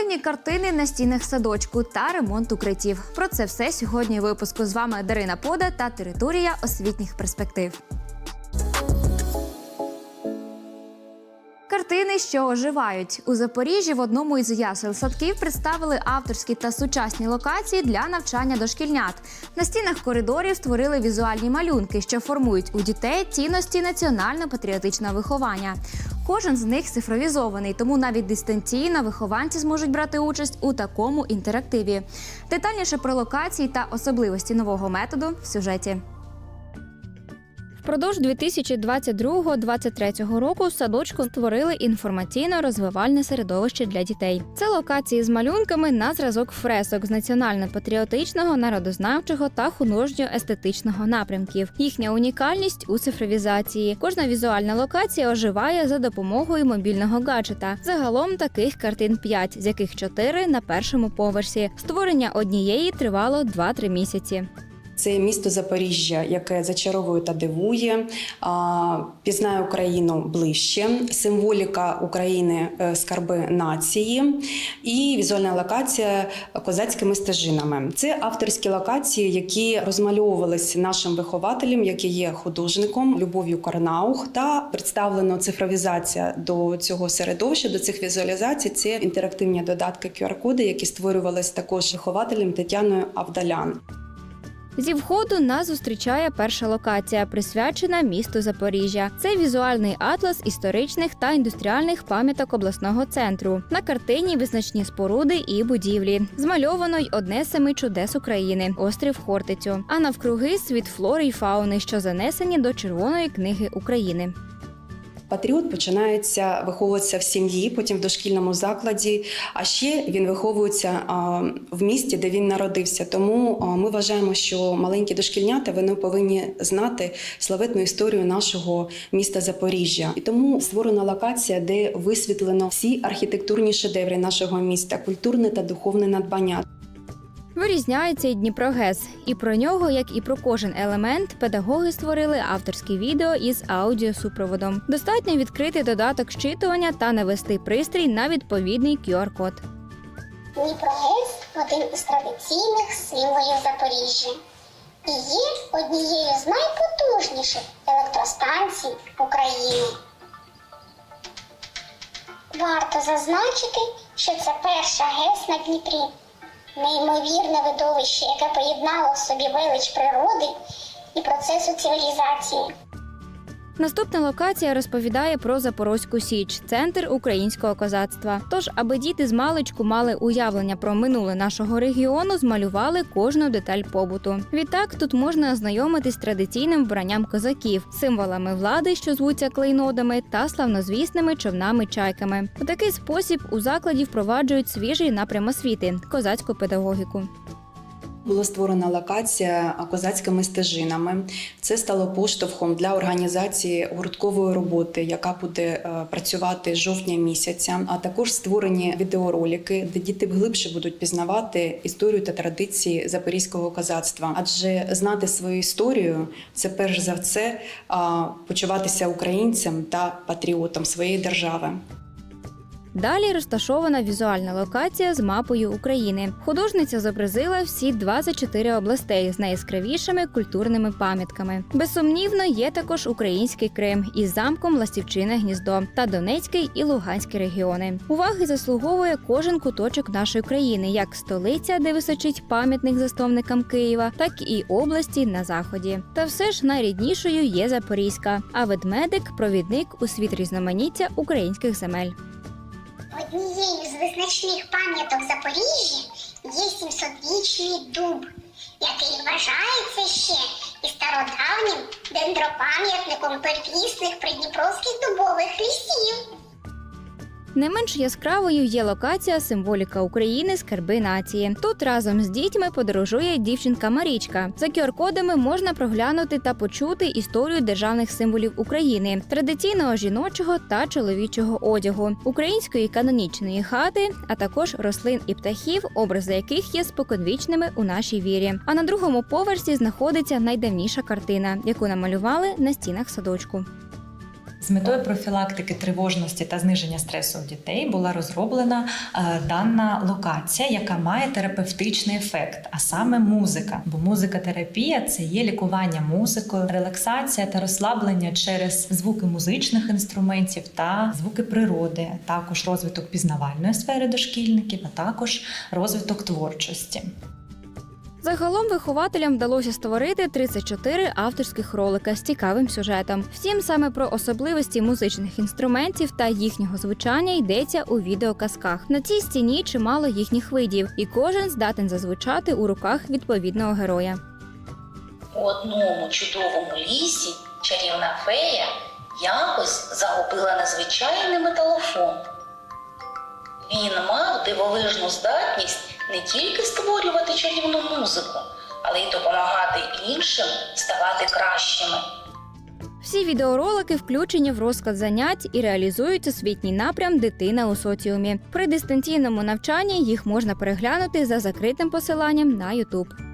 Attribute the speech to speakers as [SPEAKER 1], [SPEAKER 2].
[SPEAKER 1] Інтерактивні картини на стінах садочку та ремонт укриттів. Про це все сьогодні у випуску з вами Дарина Пода та територія освітніх перспектив. Картини, що оживають у Запоріжжі, в одному із ясел садків представили авторські та сучасні локації для навчання дошкільнят. На стінах коридорів створили візуальні малюнки, що формують у дітей цінності національно-патріотичного виховання. Кожен з них цифровізований, тому навіть дистанційно вихованці зможуть брати участь у такому інтерактиві. Детальніше про локації та особливості нового методу в сюжеті. Впродовж 2022-2023 року в садочку створили інформаційно-розвивальне середовище для дітей. Це локації з малюнками на зразок фресок з національно-патріотичного, народознавчого та художньо-естетичного напрямків. Їхня унікальність у цифровізації. Кожна візуальна локація оживає за допомогою мобільного гаджета. Загалом таких картин 5, з яких 4 на першому поверсі. Створення однієї тривало 2-3 місяці.
[SPEAKER 2] Це місто Запоріжжя, яке зачаровує та дивує, пізнає Україну ближче, символіка України е, скарби нації і візуальна локація козацькими стежинами. Це авторські локації, які розмальовувалися нашим вихователем, який є художником Любов'ю Карнаух, та представлено цифровізація до цього середовища, до цих візуалізацій. Це інтерактивні додатки QR-коди, які створювалися також вихователем Тетяною Авдалян.
[SPEAKER 1] Зі входу нас зустрічає перша локація, присвячена місту Запоріжжя. Це візуальний атлас історичних та індустріальних пам'яток обласного центру. На картині визначні споруди і будівлі. Змальовано й одне семи чудес України острів Хортицю. А навкруги світ флори й фауни, що занесені до Червоної книги України.
[SPEAKER 2] Патріот починається виховуватися в сім'ї, потім в дошкільному закладі. А ще він виховується в місті, де він народився. Тому ми вважаємо, що маленькі дошкільнята вони повинні знати славетну історію нашого міста Запоріжжя. І тому створена локація, де висвітлено всі архітектурні шедеври нашого міста, культурне та духовне надбання.
[SPEAKER 1] Вирізняється і Дніпрогес, і про нього, як і про кожен елемент, педагоги створили авторське відео із аудіосупроводом. Достатньо відкрити додаток щитування та навести пристрій на відповідний QR-код.
[SPEAKER 3] Дніпрогес один із традиційних символів Запоріжжя і є однією з найпотужніших електростанцій України. Варто зазначити, що це перша ГЕС на Дніпрі. Неймовірне видовище, яке поєднало в собі велич природи і процесу цивілізації.
[SPEAKER 1] Наступна локація розповідає про Запорозьку Січ, центр українського козацтва. Тож, аби діти з маличку мали уявлення про минуле нашого регіону, змалювали кожну деталь побуту. Відтак тут можна ознайомитись з традиційним вбранням козаків, символами влади, що звуться клейнодами, та славнозвісними човнами-чайками. У такий спосіб у закладі впроваджують свіжий напрям освіти козацьку педагогіку.
[SPEAKER 2] Була створена локація козацькими стежинами. Це стало поштовхом для організації гурткової роботи, яка буде е, працювати жовтня місяця. А також створені відеоролики, де діти глибше будуть пізнавати історію та традиції запорізького козацтва. Адже знати свою історію це перш за все почуватися українцем та патріотом своєї держави.
[SPEAKER 1] Далі розташована візуальна локація з мапою України. Художниця зобразила всі 24 областей з найяскравішими культурними пам'ятками. Безсумнівно, є також український Крим із замком Ластівчине гніздо та Донецький і Луганський регіони. Уваги заслуговує кожен куточок нашої країни, як столиця, де височить пам'ятник засновникам Києва, так і області на заході. Та все ж найріднішою є Запорізька, а ведмедик провідник у світ різноманіття українських земель.
[SPEAKER 3] Однією з визначних пам'яток Запоріжжя є 700-річний дуб, який вважається ще і стародавнім дендропам'ятником первісних придніпровських дубових лісів.
[SPEAKER 1] Не менш яскравою є локація Символіка України Скарби нації. Тут разом з дітьми подорожує дівчинка Марічка. За QR-кодами можна проглянути та почути історію державних символів України, традиційного жіночого та чоловічого одягу, української канонічної хати, а також рослин і птахів, образи яких є споконвічними у нашій вірі. А на другому поверсі знаходиться найдавніша картина, яку намалювали на стінах садочку.
[SPEAKER 4] З метою профілактики тривожності та зниження стресу у дітей була розроблена е, дана локація, яка має терапевтичний ефект, а саме музика. Бо музикотерапія це є лікування музикою, релаксація та розслаблення через звуки музичних інструментів та звуки природи, також розвиток пізнавальної сфери дошкільників, а також розвиток творчості.
[SPEAKER 1] Загалом вихователям вдалося створити 34 авторських ролика з цікавим сюжетом. Втім, саме про особливості музичних інструментів та їхнього звучання йдеться у відеоказках. На цій стіні чимало їхніх видів, і кожен здатен зазвучати у руках відповідного героя.
[SPEAKER 5] У одному чудовому лісі чарівна фея якось загубила незвичайний металофон. Він мав дивовижну здатність не тільки створювати чарівну музику, але й допомагати іншим ставати кращими.
[SPEAKER 1] Всі відеоролики включені в розклад занять і реалізують освітній напрям Дитина у соціумі. При дистанційному навчанні їх можна переглянути за закритим посиланням на YouTube.